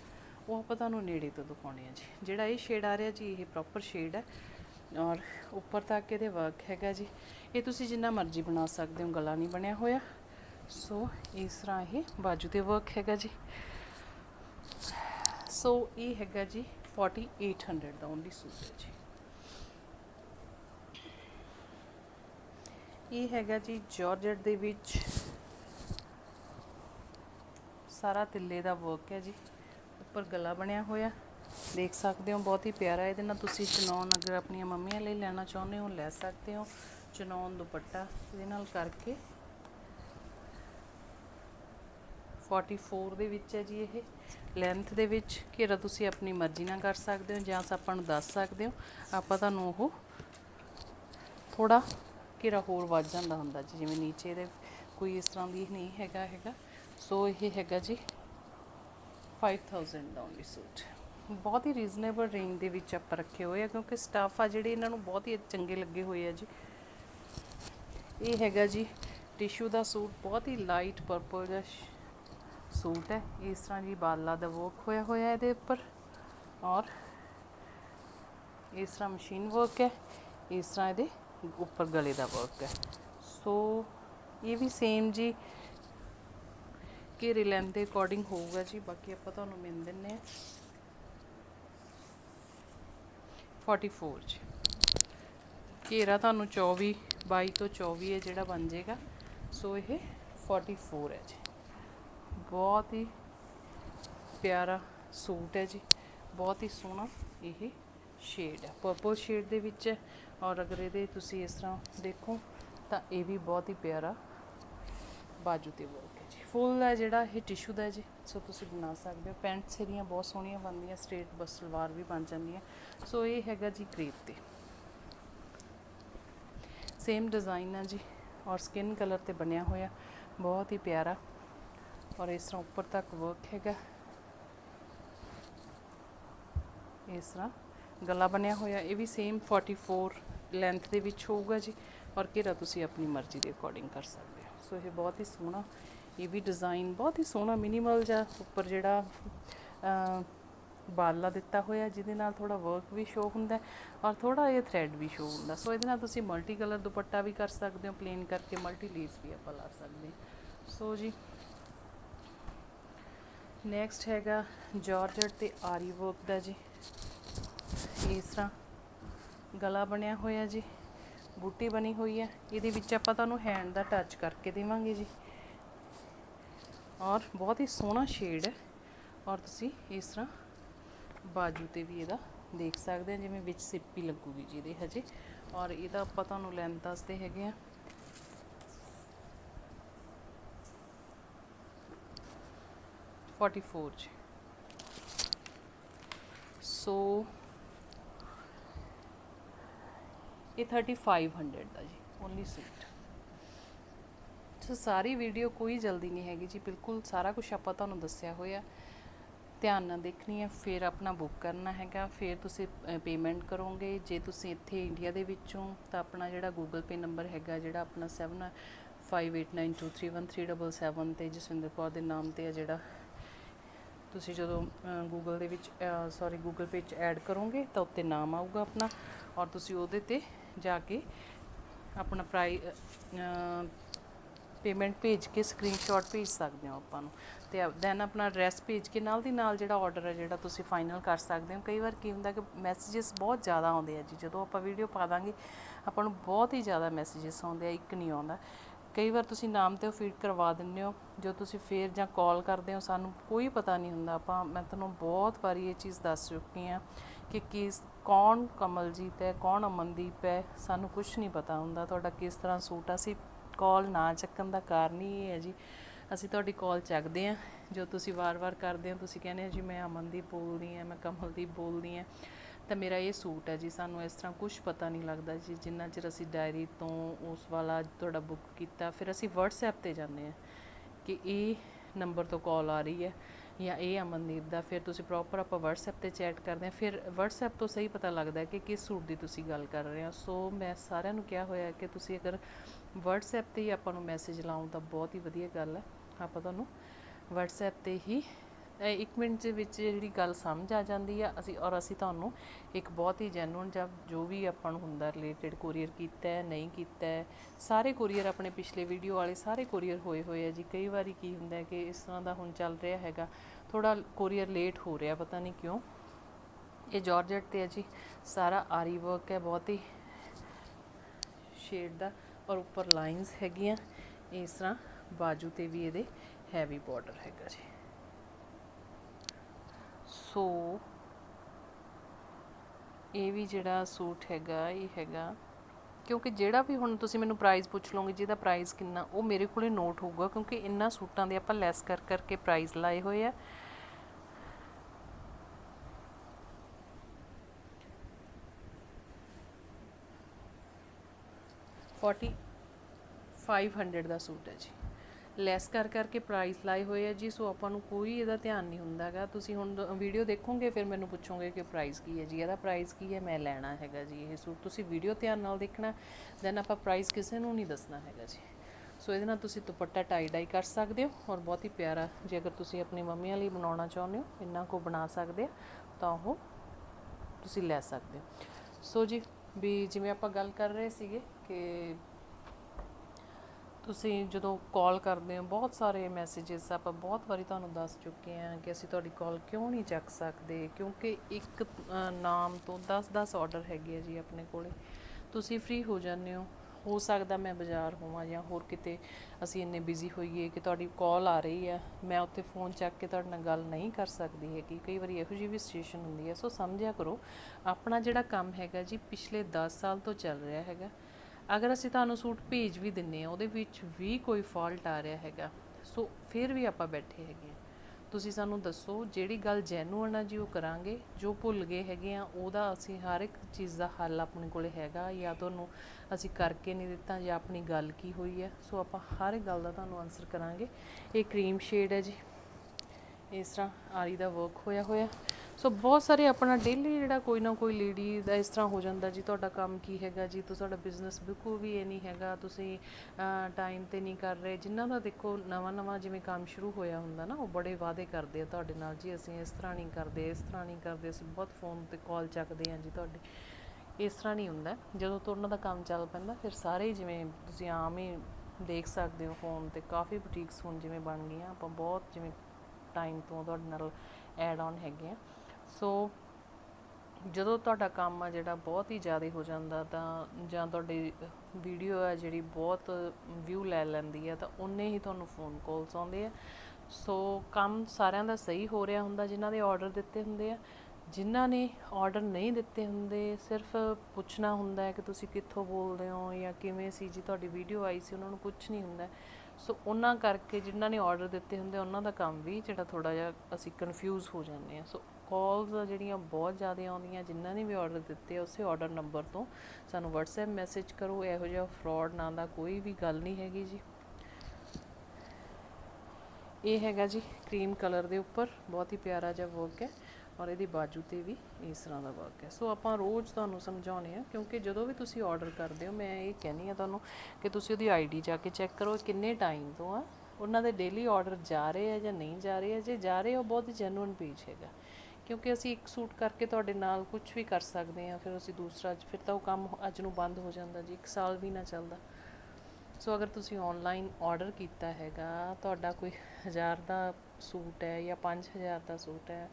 ਉਹ ਆਪਾਂ ਤੁਹਾਨੂੰ ਨੇੜੇ ਤੋਂ ਦਿਖਾਉਣੇ ਆ ਜੀ। ਜਿਹੜਾ ਇਹ ਸ਼ੇਡ ਆ ਰਿਹਾ ਜੀ, ਇਹ ਪ੍ਰੋਪਰ ਸ਼ੇਡ ਹੈ। ਔਰ ਉੱਪਰ ਤੱਕ ਇਹਦੇ ਵਰਕ ਹੈਗਾ ਜੀ। ਇਹ ਤੁਸੀਂ ਜਿੰਨਾ ਮਰਜ਼ੀ ਬਣਾ ਸਕਦੇ ਹੋ, ਗਲਾ ਨਹੀਂ ਬਣਿਆ ਹੋਇਆ। ਸੋ, ਇਸ ਤਰ੍ਹਾਂ ਇਹ ਬਾਜੂ ਤੇ ਵਰਕ ਹੈਗਾ ਜੀ। ਸੋ, ਇਹ ਹੈਗਾ ਜੀ 4800 ਦਾ ਓਨਲੀ ਸੂਟ ਹੈ ਜੀ। ਇਹ ਹੈਗਾ ਜੀ ਜਾਰਜਟ ਦੇ ਵਿੱਚ। ਸਾਰਾ ਤਿੱਲੇ ਦਾ ਵਰਕ ਹੈ ਜੀ। ਉੱਪਰ ਗਲਾ ਬਣਿਆ ਹੋਇਆ। ਦੇਖ ਸਕਦੇ ਹੋ, ਬਹੁਤ ਹੀ ਪਿਆਰਾ ਇਹਦੇ ਨਾਲ ਤੁਸੀਂ ਚਨੌਨ ਅਗਰ ਆਪਣੀਆਂ ਮੰਮੀਆਂ ਲਈ ਲੈਣਾ ਚਾਹੁੰਦੇ ਹੋ, ਲੈ ਸਕਦੇ ਹੋ। ਚਨੌਨ ਦੁਪੱਟਾ ਇਹਦੇ ਨਾਲ ਕਰਕੇ। 44 ਦੇ ਵਿੱਚ ਹੈ ਜੀ ਇਹ। ਲੈਂਥ ਦੇ ਵਿੱਚ ਘੇਰਾ ਤੁਸੀਂ ਆਪਣੀ ਮਰਜ਼ੀ ਨਾਲ ਕਰ ਸਕਦੇ ਹੋ ਜਾਂ ਆਪਾਂ ਨੂੰ ਦੱਸ ਸਕਦੇ ਹੋ। ਆਪਾਂ ਤੁਹਾਨੂੰ ਉਹ ਥੋੜਾ ਘੇਰਾ ਹੋਰ ਵੱਧ ਜਾਂਦਾ ਹੁੰਦਾ ਜੀ, ਜਿਵੇਂ ਨੀਚੇ ਦੇ ਕੋਈ ਇਸ ਤਰ੍ਹਾਂ ਦੀ ਨਹੀਂ ਹੈਗਾ ਹੈਗਾ। ਸੋ ਇਹ ਹੈਗਾ ਜੀ 5000 ਦਾ ਓਨਲੀ ਸੂਟ ਬਹੁਤ ਹੀ ਰੀਜ਼ਨੇਬਲ ਰੇਂਜ ਦੇ ਵਿੱਚ ਆਪਾਂ ਰੱਖੇ ਹੋਏ ਆ, ਕਿਉਂਕਿ ਸਟਾਫ ਆ ਜਿਹੜੇ ਇਹਨਾਂ ਨੂੰ ਬਹੁਤ ਹੀ ਚੰਗੇ ਲੱਗੇ ਹੋਏ ਆ ਜੀ। ਇਹ ਹੈਗਾ ਜੀ ਟਿਸ਼ੂ ਦਾ ਸੂਟ ਬਹੁਤ ਹੀ ਲਾਈਟ ਪਰਪਲ ਦਾ ਸੂਟ ਹੈ। ਇਸ ਤਰ੍ਹਾਂ ਜੀ ਬਾਲਾ ਦਾ ਵਰਕ ਹੋਇਆ ਹੋਇਆ ਇਹਦੇ ਉੱਪਰ। ਔਰ ਇਸ ਤਰ੍ਹਾਂ ਮਸ਼ੀਨ ਵਰਕ ਹੈ। ਇਸ ਤਰ੍ਹਾਂ ਇਹਦੇ ਉੱਪਰ ਗਲੇ ਦਾ ਵਰਕ ਹੈ। ਸੋ ਇਹ ਵੀ ਸੇਮ ਜੀ ਘੇਰੇ ਲੈਂਥ ਦੇ ਅਕੋਰਡਿੰਗ ਹੋਊਗਾ ਜੀ। ਬਾਕੀ ਆਪਾਂ ਤੁਹਾਨੂੰ ਮਿਲ ਦਿੰਨੇ ਆ 44 ਜੀ। ਘੇਰਾ ਤੁਹਾਨੂੰ 24 22 ਤੋਂ 24 ਹੈ ਜਿਹੜਾ ਬਣ ਜਾਏਗਾ। ਸੋ ਇਹ 44 ਹੈ ਜੀ। ਬਹੁਤ ਹੀ ਪਿਆਰਾ ਸੂਟ ਹੈ ਜੀ। ਬਹੁਤ ਹੀ ਸੋਹਣਾ ਇਹ ਸ਼ੇਡ ਹੈ। ਪਰਪਲ ਸ਼ੇਡ ਦੇ ਵਿੱਚ ਹੈ ਔਰ ਅਗਰ ਇਹਦੇ ਤੁਸੀਂ ਇਸ ਤਰ੍ਹਾਂ ਦੇਖੋ ਤਾਂ ਇਹ ਵੀ ਬਹੁਤ ਹੀ ਪਿਆਰਾ ਬਾਜੂ ਤੇ ਵਰਕ ਹੈ ਜੀ। ਫੁੱਲ ਹੈ ਜਿਹੜਾ ਇਹ ਟਿਸ਼ੂ ਦਾ ਜੀ, ਸੋ ਤੁਸੀਂ ਬਣਾ ਸਕਦੇ ਹੋ। ਪੈਂਟਸ ਇਹਦੀਆਂ ਬਹੁਤ ਸੋਹਣੀਆਂ ਬਣਦੀਆਂ ਸਟ੍ਰੇਟ ਬਸ ਸਲਵਾਰ ਵੀ ਬਣ ਜਾਂਦੀਆਂ। ਸੋ ਇਹ ਹੈਗਾ ਜੀ ਕ੍ਰੇਪ ਤੇ। ਸੇਮ ਡਿਜ਼ਾਈਨ ਹੈ ਜੀ ਔਰ ਸਕਿਨ ਕਲਰ ਤੇ ਬਣਿਆ ਹੋਇਆ। ਬਹੁਤ ਹੀ ਪਿਆਰਾ ਔਰ ਇਸ ਤਰ੍ਹਾਂ ਉੱਪਰ ਤੱਕ ਵਰਕ ਹੈਗਾ। ਇਸ ਤਰ੍ਹਾਂ ਗਲਾ ਬਣਿਆ ਹੋਇਆ, ਇਹ ਵੀ ਸੇਮ 44 ਲੈਂਥ ਦੇ ਵਿੱਚ ਹੋਊਗਾ ਜੀ ਔਰ ਘੇਰਾ ਤੁਸੀਂ ਆਪਣੀ ਮਰਜ਼ੀ ਦੇ ਅਕੋਰਡਿੰਗ ਕਰ ਸਕਦੇ ਹੋ। ਸੋ ਇਹ ਬਹੁਤ ਹੀ ਸੋਹਣਾ, ਇਹ ਵੀ ਡਿਜ਼ਾਈਨ ਬਹੁਤ ਹੀ ਸੋਹਣਾ ਮਿਨੀਮਲ ਜਿਹਾ ਉੱਪਰ ਜਿਹੜਾ ਬਾਲਾ ਦਿੱਤਾ ਹੋਇਆ ਜਿਹਦੇ ਨਾਲ ਥੋੜਾ ਵਰਕ ਵੀ ਸ਼ੋ ਹੁੰਦਾ ਔਰ ਥੋੜਾ ਇਹ ਥ੍ਰੈਡ ਵੀ ਸ਼ੋ ਹੁੰਦਾ ਸੋ ਇਹਦੇ ਨਾਲ ਤੁਸੀਂ ਮਲਟੀ ਕਲਰ ਦੁਪੱਟਾ ਵੀ ਕਰ ਸਕਦੇ ਹੋ ਪਲੇਨ ਕਰਕੇ ਮਲਟੀ ਲੇਸ ਵੀ ਆਪਾਂ ਲਾ ਸਕਦੇ ਹਾਂ। ਸੋ ਜੀ ਨੈਕਸਟ ਹੈਗਾ ਜਾਰਜਟ ਤੇ ਆਰੀ ਵਰਕ ਦਾ ਜੀ। ਇਸ ਤਰ੍ਹਾਂ ਗਲਾ ਬਣਿਆ ਹੋਇਆ ਜੀ, ਬੂਟੀ ਬਣੀ ਹੋਈ ਹੈ। ਇਹਦੇ ਵਿੱਚ ਆਪਾਂ ਤੁਹਾਨੂੰ ਹੈਂਡ ਦਾ ਟੱਚ ਕਰਕੇ ਦੇਵਾਂਗੇ ਜੀ। ਔਰ ਬਹੁਤ ਹੀ ਸੋਹਣਾ ਸ਼ੇਡ ਹੈ। ਔਰ ਤੁਸੀਂ ਇਸ ਤਰ੍ਹਾਂ ਬਾਜੂ ਤੇ ਵੀ ਇਹਦਾ ਦੇਖ ਸਕਦੇ ਆ ਜਿਵੇਂ ਵਿੱਚ ਸਿੱਪੀ ਲੱਗੂਗੀ ਜੀ ਇਹਦੇ ਹਜੇ। ਔਰ ਇਹਦਾ ਆਪਾਂ ਤੁਹਾਨੂੰ ਲੈਂਥ ਦੱਸਦੇ ਹੈਗੇ ਆ ਫੋਰਟੀ ਫੋਰ ਜੀ। ਸੋ ਇਹ 3500 ਦਾ ਜੀ ਓਨਲੀ ਸੀਟ ਸੋ ਸਾਰੀ ਵੀਡੀਓ ਕੋਈ ਜਲਦੀ ਨਹੀਂ ਹੈਗੀ ਜੀ, ਬਿਲਕੁਲ ਸਾਰਾ ਕੁਝ ਆਪਾਂ ਤੁਹਾਨੂੰ ਦੱਸਿਆ ਹੋਇਆ। ਧਿਆਨ ਨਾਲ ਦੇਖਣੀ ਹੈ, ਫਿਰ ਆਪਣਾ ਬੁੱਕ ਕਰਨਾ ਹੈਗਾ। ਫਿਰ ਤੁਸੀਂ ਪੇਮੈਂਟ ਕਰੋਗੇ। ਜੇ ਤੁਸੀਂ ਇੱਥੇ ਇੰਡੀਆ ਦੇ ਵਿੱਚੋਂ, ਤਾਂ ਆਪਣਾ ਜਿਹੜਾ ਗੂਗਲ ਪੇ ਨੰਬਰ ਹੈਗਾ, ਜਿਹੜਾ ਆਪਣਾ 7589231377 ਤੇ ਜਸਵਿੰਦਰ ਕੌਰ ਦੇ ਨਾਮ ਤੇ ਆ ਜਿਹੜਾ ਤੁਸੀਂ ਜਦੋਂ ਗੂਗਲ ਦੇ ਵਿੱਚ ਸੌਰੀ ਗੂਗਲ ਪੇਜ ਐਡ ਕਰੋਗੇ ਤਾਂ ਉੱਤੇ ਨਾਮ ਆਊਗਾ ਆਪਣਾ ਔਰ ਤੁਸੀਂ ਉਹਦੇ ਤੇ ਜਾ ਕੇ ਆਪਣਾ ਪ੍ਰਾਈ ਪੇਮੈਂਟ ਭੇਜ ਕੇ ਸਕਰੀਨਸ਼ਾਟ ਭੇਜ ਸਕਦੇ ਹੋ ਆਪਾਂ ਨੂੰ। ਤੇ ਦੈਨ ਆਪਣਾ ਐਡਰੈਸ ਭੇਜ ਕੇ ਨਾਲ ਦੀ ਨਾਲ ਜਿਹੜਾ ਆਰਡਰ ਹੈ, ਜਿਹੜਾ ਤੁਸੀਂ ਫਾਈਨਲ ਕਰ ਸਕਦੇ ਹੋ। ਕਈ ਵਾਰ ਕੀ ਹੁੰਦਾ ਕਿ ਮੈਸੇजेस ਬਹੁਤ ਜ਼ਿਆਦਾ ਆਉਂਦੇ ਆ ਜੀ। ਜਦੋਂ ਆਪਾਂ ਵੀਡੀਓ ਪਾ ਦਾਂਗੇ, ਆਪਾਂ ਨੂੰ ਬਹੁਤ ਹੀ ਜ਼ਿਆਦਾ ਮੈਸੇजेस ਆਉਂਦੇ ਆ, ਇੱਕ ਨਹੀਂ ਆਉਂਦਾ। ਕਈ ਵਾਰ ਤੁਸੀਂ ਨਾਮ ਤੇ ਉਹ ਫੀਡ ਕਰਵਾ ਦਿੰਦੇ ਹੋ, ਜੋ ਤੁਸੀਂ ਫੇਰ ਜਾਂ ਕਾਲ ਕਰਦੇ ਹੋ, ਸਾਨੂੰ ਕੋਈ ਪਤਾ ਨਹੀਂ ਹੁੰਦਾ। ਆਪਾਂ, ਮੈਂ ਤੁਹਾਨੂੰ ਬਹੁਤ ਵਾਰੀ ਇਹ ਚੀਜ਼ ਦੱਸ ਚੁੱਕੀ ਹਾਂ ਕਿ ਕਿਸ, ਕੌਣ ਕਮਲਜੀਤ ਹੈ, ਕੌਣ ਅਮਨਦੀਪ ਹੈ, ਸਾਨੂੰ ਕੁਝ ਨਹੀਂ ਪਤਾ ਹੁੰਦਾ ਤੁਹਾਡਾ ਕਿਸ ਤਰ੍ਹਾਂ ਸੂਟ ਅਸੀਂ ਕਾਲ ਨਾ ਚੱਕਣ ਦਾ ਕਾਰਨ ਹੀ ਇਹ ਹੈ ਜੀ। ਅਸੀਂ ਤੁਹਾਡੀ ਕਾਲ ਚੱਕਦੇ ਹਾਂ, ਜੋ ਤੁਸੀਂ ਵਾਰ-ਵਾਰ ਕਰਦੇ ਹੋ, ਤੁਸੀਂ ਕਹਿੰਦੇ ਹੋ ਜੀ, ਮੈਂ ਅਮਨਦੀਪ ਬੋਲਦੀ ਹਾਂ, ਮੈਂ ਕਮਲਦੀਪ ਬੋਲਦੀ ਹਾਂ। ਤਾਂ ਮੇਰਾ ਇਹ ਸੂਟ ਹੈ ਜੀ, ਸਾਨੂੰ ਇਸ ਤਰ੍ਹਾਂ ਕੁਝ ਪਤਾ ਨਹੀਂ ਲੱਗਦਾ ਜੀ, ਜਿੰਨਾ ਚਿਰ ਅਸੀਂ ਡਾਇਰੀ ਤੋਂ ਉਸ ਵਾਲਾ ਤੁਹਾਡਾ ਬੁੱਕ ਕੀਤਾ, ਫਿਰ ਅਸੀਂ WhatsApp ਤੇ ਜਾਂਦੇ ਹਾਂ ਕਿ ਇਹ ਨੰਬਰ ਤੋਂ ਕਾਲ ਆ ਰਹੀ ਹੈ ਜਾਂ ਇਹ ਅਮਨਦੀਪ ਦਾ, ਫਿਰ ਤੁਸੀਂ ਪ੍ਰੋਪਰ ਆਪਾਂ WhatsApp ਤੇ ਚੈਟ ਕਰਦੇ ਹਾਂ, ਫਿਰ WhatsApp ਤੋਂ ਸਹੀ ਪਤਾ ਲੱਗਦਾ ਕਿ ਕਿਸ ਸੂਟ ਦੀ ਤੁਸੀਂ ਗੱਲ ਕਰ ਰਹੇ ਹੋ। ਸੋ ਮੈਂ ਸਾਰਿਆਂ ਨੂੰ ਕਿਹਾ ਹੋਇਆ ਕਿ ਤੁਸੀਂ ਅਗਰ WhatsApp ਤੇ ਹੀ ਆਪਾਂ ਨੂੰ ਮੈਸੇਜ ਲਾਉਂ ਤਾਂ ਬਹੁਤ ਹੀ ਵਧੀਆ ਗੱਲ ਹੈ। ਆਪਾਂ ਤੁਹਾਨੂੰ WhatsApp ਤੇ ਹੀ ਇੱਕ ਮਿੰਟ ਦੇ ਵਿੱਚ ਜਿਹੜੀ ਗੱਲ ਸਮਝ ਆ ਜਾਂਦੀ ਆ, ਅਸੀਂ ਔਰ ਅਸੀਂ ਤੁਹਾਨੂੰ ਇੱਕ ਬਹੁਤ ਹੀ ਜੈਨੂਨ ਜਾਂ ਜੋ ਵੀ ਆਪਾਂ ਨੂੰ ਹੁੰਦਾ ਰਿਲੇਟਡ ਕੋਰੀਅਰ ਕੀਤਾ ਹੈ, ਨਹੀਂ ਕੀਤਾ ਹੈ, ਸਾਰੇ ਕੋਰੀਅਰ ਆਪਣੇ ਪਿਛਲੇ ਵੀਡੀਓ ਵਾਲੇ ਸਾਰੇ ਕੋਰੀਅਰ ਹੋਏ ਹੋਏ ਆ ਜੀ। ਕਈ ਵਾਰੀ ਕੀ ਹੁੰਦਾ ਹੈ ਕਿ ਇਸ ਤਰ੍ਹਾਂ ਦਾ ਹੁਣ ਚੱਲ ਰਿਹਾ ਹੈਗਾ। ਥੋੜਾ ਕੋਰੀਅਰ ਲੇਟ ਹੋ ਰਿਹਾ, ਪਤਾ ਨਹੀਂ ਕਿਉਂ। ਇਹ ਜਾਰਜਟ ਤੇ ਹੈ ਜੀ। ਸਾਰਾ ਆਰੀ ਵਰਕ ਹੈ, ਬਹੁਤ ਹੀ ਸ਼ੇਡ ਦਾ ਔਰ ਉੱਪਰ ਲਾਈਨਸ ਹੈਗੀਆਂ। ਇਸ ਤਰ੍ਹਾਂ ਬਾਜੂ ਤੇ ਵੀ ਇਹਦੇ ਹੈਵੀ ਬਾਰਡਰ ਹੈਗਾ ਜੀ। ਸੋ ਇਹ ਵੀ ਜਿਹੜਾ ਸੂਟ ਹੈਗਾ, ਇਹ ਹੈਗਾ। ਕਿਉਂਕਿ ਜਿਹੜਾ ਵੀ ਹੁਣ ਤੁਸੀਂ ਮੈਨੂੰ ਪ੍ਰਾਈਸ ਪੁੱਛ ਲਓਗੇ, ਜਿਹਦਾ ਪ੍ਰਾਈਸ ਕਿੰਨਾ, ਉਹ ਮੇਰੇ ਕੋਲੇ ਨੋਟ ਹੋਊਗਾ, ਕਿਉਂਕਿ ਇੰਨਾ ਸੂਟਾਂ ਦੇ ਆਪਾਂ ਲੈਸ ਕਰ ਕਰਕੇ ਪ੍ਰਾਈਸ ਲਾਏ ਹੋਏ ਆ। ਫੋਰਟੀ 500 ਦਾ ਸੂਟ ਹੈ ਜੀ। ਲੈਸ ਕਰ ਕਰਕੇ ਪ੍ਰਾਈਸ ਲਾਏ ਹੋਏ ਆ ਜੀ, ਸੋ ਆਪਾਂ ਨੂੰ ਕੋਈ ਇਹਦਾ ਧਿਆਨ ਨਹੀਂ ਹੁੰਦਾਗਾ ਤੁਸੀਂ ਹੁਣ ਵੀਡੀਓ ਦੇਖੋਗੇ, ਫਿਰ ਮੈਨੂੰ ਪੁੱਛੋਗੇ ਕਿ ਪ੍ਰਾਈਸ ਕੀ ਹੈ ਜੀ, ਇਹਦਾ ਪ੍ਰਾਈਸ ਕੀ ਹੈ, ਮੈਂ ਲੈਣਾ ਹੈਗਾ ਜੀ ਇਹ। ਸੂਟ ਤੁਸੀਂ ਵੀਡੀਓ ਧਿਆਨ ਨਾਲ ਦੇਖਣਾ ਦੈਨ ਆਪਾਂ ਪ੍ਰਾਈਸ ਕਿਸੇ ਨੂੰ ਨਹੀਂ ਦੱਸਣਾ ਹੈਗਾ ਜੀ। ਸੋ ਇਹਦੇ ਨਾਲ ਤੁਸੀਂ ਦੁਪੱਟਾ ਟਾਈ ਡਾਈ ਕਰ ਸਕਦੇ ਹੋ, ਔਰ ਬਹੁਤ ਹੀ ਪਿਆਰਾ, ਜੇ ਅਗਰ ਤੁਸੀਂ ਆਪਣੀ ਮੰਮੀਆਂ ਲਈ ਬਣਾਉਣਾ ਚਾਹੁੰਦੇ ਹੋ, ਇੰਨਾ ਕੋ ਬਣਾ ਸਕਦੇ ਆ, ਤਾਂ ਉਹ ਤੁਸੀਂ ਲੈ ਸਕਦੇ ਹੋ। ਸੋ ਜੀ, ਵੀ ਜਿਵੇਂ ਆਪਾਂ ਗੱਲ ਕਰ ਰਹੇ ਸੀਗੇ ਕਿ ਤੁਸੀਂ ਜਦੋਂ ਕਾਲ ਕਰਦੇ ਹੋ, ਬਹੁਤ ਸਾਰੇ ਮੈਸੇजेस ਆਪਾਂ ਬਹੁਤ ਵਾਰੀ ਤੁਹਾਨੂੰ ਦੱਸ ਚੁੱਕੇ ਹਾਂ ਕਿ ਅਸੀਂ ਤੁਹਾਡੀ ਕਾਲ ਕਿਉਂ ਨਹੀਂ ਚੱਕ ਸਕਦੇ, ਕਿਉਂਕਿ ਇੱਕ ਨਾਮ ਤੋਂ 10-10 ਆਰਡਰ ਹੈਗੇ ਆ ਜੀ ਆਪਣੇ ਕੋਲੇ। ਤੁਸੀਂ ਫ੍ਰੀ ਹੋ ਜਾਂਦੇ ਹੋ। ਹੋ ਸਕਦਾ ਮੈਂ ਬਾਜ਼ਾਰ ਹੋਵਾਂ ਜਾਂ ਹੋਰ ਕਿਤੇ ਅਸੀਂ ਇੰਨੇ ਬਿਜ਼ੀ ਹੋਈਏ ਕਿ ਤੁਹਾਡੀ ਕਾਲ ਆ ਰਹੀ ਹੈ। ਮੈਂ ਉੱਥੇ ਫੋਨ ਚੱਕ ਕੇ ਤੁਹਾਡੇ ਨਾਲ ਗੱਲ ਨਹੀਂ ਕਰ ਸਕਦੀ ਹੈ ਕਿ ਕਈ ਵਾਰੀ ਇਹੋ ਜਿਹੀ ਵੀ ਸਿਚੁਏਸ਼ਨ ਹੁੰਦੀ ਹੈ। ਸੋ ਸਮਝਿਆ ਕਰੋ, ਆਪਣਾ ਜਿਹੜਾ ਕੰਮ ਹੈਗਾ ਜੀ, ਪਿਛਲੇ 10 ਸਾਲ ਤੋਂ ਚੱਲ ਰਿਹਾ ਹੈਗਾ। ਅਗਰ ਅਸੀਂ ਤੁਹਾਨੂੰ ਸੂਟ ਭੇਜ ਵੀ ਦਿੰਨੇ ਆ, ਉਹਦੇ ਵਿੱਚ ਵੀ ਕੋਈ ਫਾਲਟ ਆ ਰਿਹਾ ਹੈਗਾ, ਸੋ ਫਿਰ ਵੀ ਆਪਾਂ ਬੈਠੇ ਹੈਗੇ ਆ। ਤੁਸੀਂ ਸਾਨੂੰ ਦੱਸੋ, ਜਿਹੜੀ ਗੱਲ ਜੈਨੂਅਨ ਆ ਜੀ ਉਹ ਕਰਾਂਗੇ, ਜੋ ਭੁੱਲ ਗਏ ਹੈਗੇ ਆ, ਉਹਦਾ ਅਸੀਂ ਹਰ ਇੱਕ ਚੀਜ਼ ਦਾ ਹੱਲ ਆਪਣੇ ਕੋਲੇ ਹੈਗਾ, ਜਾਂ ਤੁਹਾਨੂੰ ਅਸੀਂ ਕਰਕੇ ਨਹੀਂ ਦਿੱਤਾ, ਜਾਂ ਆਪਣੀ ਗੱਲ ਕੀ ਹੋਈ ਹੈ ਸੋ ਆਪਾਂ ਹਰ ਇੱਕ ਗੱਲ ਦਾ ਤੁਹਾਨੂੰ ਆਨਸਰ ਕਰਾਂਗੇ। ਇਹ ਕਰੀਮ ਸ਼ੇਡ ਹੈ ਜੀ, ਇਸ ਤਰ੍ਹਾਂ ਆਰੀ ਦਾ ਵਰਕ ਹੋਇਆ ਹੋਇਆ। ਸੋ ਬਹੁਤ ਸਾਰੇ ਆਪਣਾ ਡੇਲੀ ਜਿਹੜਾ ਕੋਈ ਨਾ ਕੋਈ ਲੇਡੀ ਦਾ ਇਸ ਤਰ੍ਹਾਂ ਹੋ ਜਾਂਦਾ, ਜੀ ਤੁਹਾਡਾ ਕੰਮ ਕੀ ਹੈਗਾ? ਜੀ ਤੁਹਾਡਾ ਬਿਜ਼ਨਸ ਬਿਲਕੁਲ ਵੀ ਇਹ ਨਹੀਂ ਹੈਗਾ, ਤੁਸੀਂ ਟਾਈਮ ਤੇ ਨਹੀਂ ਕਰ ਰਹੇ। ਜਿਨ੍ਹਾਂ ਦਾ ਦੇਖੋ ਨਵਾਂ ਨਵਾਂ ਜਿਵੇਂ ਕੰਮ ਸ਼ੁਰੂ ਹੋਇਆ ਹੁੰਦਾ ਨਾ, ਉਹ ਬੜੇ ਵਾਅਦੇ ਕਰਦੇ ਆ ਤੁਹਾਡੇ ਨਾਲ, ਜੀ ਅਸੀਂ ਇਸ ਤਰ੍ਹਾਂ ਨਹੀਂ ਕਰਦੇ, ਇਸ ਤਰ੍ਹਾਂ ਨਹੀਂ ਕਰਦੇ। ਅਸੀਂ ਬਹੁਤ ਫੋਨ ਤੇ ਕਾਲ ਚੱਕਦੇ ਆ ਜੀ ਤੁਹਾਡੇ। ਇਸ ਤਰ੍ਹਾਂ ਨਹੀਂ ਹੁੰਦਾ। ਜਦੋਂ ਤੋਂ ਉਹਨਾਂ ਦਾ ਕੰਮ ਚੱਲ ਪੈਂਦਾ, ਫਿਰ ਸਾਰੇ ਜਿਵੇਂ ਤੁਸੀਂ ਆਮ ਹੀ ਦੇਖ ਸਕਦੇ ਹੋ ਫੋਨ ਤੇ, ਕਾਫੀ ਬੁਟੀਕਸ ਹੁਣ ਜਿਵੇਂ ਬਣ ਗਈਆਂ, ਆਪਾਂ ਬਹੁਤ ਜਿਵੇਂ ਟਾਈਮ ਤੋਂ ਤੁਹਾਡੇ ਨਾਲ ਐਡ ਆਨ ਹੈਗੇ ਆ। ਸੋ ਜਦੋਂ ਤੁਹਾਡਾ ਕੰਮ ਆ ਜਿਹੜਾ ਬਹੁਤ ਹੀ ਜ਼ਿਆਦਾ ਹੋ ਜਾਂਦਾ ਤਾਂ ਜਾਂ ਤੁਹਾਡੀ ਵੀਡੀਓ ਆ ਜਿਹੜੀ ਬਹੁਤ ਵਿਊ ਲੈ ਲੈਂਦੀ ਆ ਤਾਂ ਉਨੇ ਹੀ ਤੁਹਾਨੂੰ ਫੋਨ ਕਾਲਸ ਆਉਂਦੇ ਆ। ਸੋ ਕੰਮ ਸਾਰਿਆਂ ਦਾ ਸਹੀ ਹੋ ਰਿਹਾ ਹੁੰਦਾ, ਜਿਨ੍ਹਾਂ ਦੇ ਆਰਡਰ ਦਿੱਤੇ ਹੁੰਦੇ ਆ। ਜਿਨ੍ਹਾਂ ਨੇ ਆਰਡਰ ਨਹੀਂ ਦਿੱਤੇ ਹੁੰਦੇ, ਸਿਰਫ ਪੁੱਛਣਾ ਹੁੰਦਾ ਹੈ ਕਿ ਤੁਸੀਂ ਕਿੱਥੋਂ ਬੋਲਦੇ ਹੋ ਜਾਂ ਕਿਵੇਂ ਸੀ ਜੀ, ਤੁਹਾਡੀ ਵੀਡੀਓ ਆਈ ਸੀ, ਉਹਨਾਂ ਨੂੰ ਕੁਝ ਨਹੀਂ ਹੁੰਦਾ। ਸੋ ਉਹਨਾਂ ਕਰਕੇ ਜਿਨ੍ਹਾਂ ਨੇ ਆਰਡਰ ਦਿੱਤੇ ਹੁੰਦੇ ਉਹਨਾਂ ਦਾ ਕੰਮ ਵੀ ਜਿਹੜਾ ਥੋੜਾ ਜਿਹਾ ਅਸੀਂ ਕਨਫਿਊਜ਼ ਹੋ ਜਾਂਦੇ ਆ ਸੋ ਕਾਲਸ ਜਿਹੜੀਆਂ ਬਹੁਤ ਜ਼ਿਆਦਾ ਆਉਂਦੀਆਂ ਜਿਨ੍ਹਾਂ ਨੇ ਵੀ ਆਰਡਰ ਦਿੱਤੇ ਆ, ਉਸੇ ਆਰਡਰ ਨੰਬਰ ਤੋਂ ਸਾਨੂੰ WhatsApp ਮੈਸੇਜ ਕਰੋ। ਇਹੋ ਜਿਹਾ ਫਰਾਡ ਨਾਂ ਦਾ ਕੋਈ ਵੀ ਗੱਲ ਨਹੀਂ ਹੈਗੀ ਜੀ। ਇਹ ਹੈਗਾ ਜੀ ਕਰੀਮ ਕਲਰ ਦੇ ਉੱਪਰ। ਬਹੁਤ ਹੀ ਪਿਆਰਾ ਜਿਹਾ ਵਰਕ ਹੈ। ਔਰ ਇਹਦੀ ਬਾਜੂ ਤੇ ਵੀ ਇਸ ਤਰ੍ਹਾਂ ਦਾ ਵਰਕ ਹੈ। ਸੋ ਆਪਾਂ ਰੋਜ਼ ਤੁਹਾਨੂੰ ਸਮਝਾਉਨੇ ਆ ਕਿਉਂਕਿ ਜਦੋਂ ਵੀ ਤੁਸੀਂ ਆਰਡਰ ਕਰਦੇ ਹੋ, ਮੈਂ ਇਹ ਕਹਿੰਨੀ ਆ ਤੁਹਾਨੂੰ ਕਿ ਤੁਸੀਂ ਉਹਦੀ ਆਈਡੀ ਜਾ ਕੇ ਚੈੱਕ ਕਰੋ ਕਿੰਨੇ ਟਾਈਮ ਤੋਂ ਆ। ਉਹਨਾਂ ਦੇ ਡੇਲੀ ਆਰਡਰ ਜਾ ਰਹੇ ਆ ਜਾਂ ਨਹੀਂ ਜਾ ਰਹੇ ਆ। ਜੇ ਜਾ ਰਹੇ ਉਹ ਬਹੁਤ ਹੀ ਜੈਨੂਇਨ ਪੇਜ ਹੈਗਾ। ਕਿਉਂਕਿ ਅਸੀਂ ਇੱਕ ਸੂਟ ਕਰਕੇ ਤੁਹਾਡੇ ਨਾਲ ਕੁਝ ਵੀ ਕਰ ਸਕਦੇ ਆ ਫਿਰ ਅਸੀਂ ਦੂਸਰਾ, ਫਿਰ ਤਾਂ ਉਹ ਕੰਮ ਅੱਜ ਨੂੰ ਬੰਦ ਹੋ ਜਾਂਦਾ ਜੀ, ਇੱਕ ਸਾਲ ਵੀ ਨਾ ਚੱਲਦਾ। ਸੋ ਅਗਰ ਤੁਸੀਂ ਆਨਲਾਈਨ ਆਰਡਰ ਕੀਤਾ ਹੈਗਾ, ਤੁਹਾਡਾ ਕੋਈ 1000 ਦਾ ਸੂਟ ਹੈ ਜਾਂ 5000 ਦਾ ਸੂਟ ਹੈ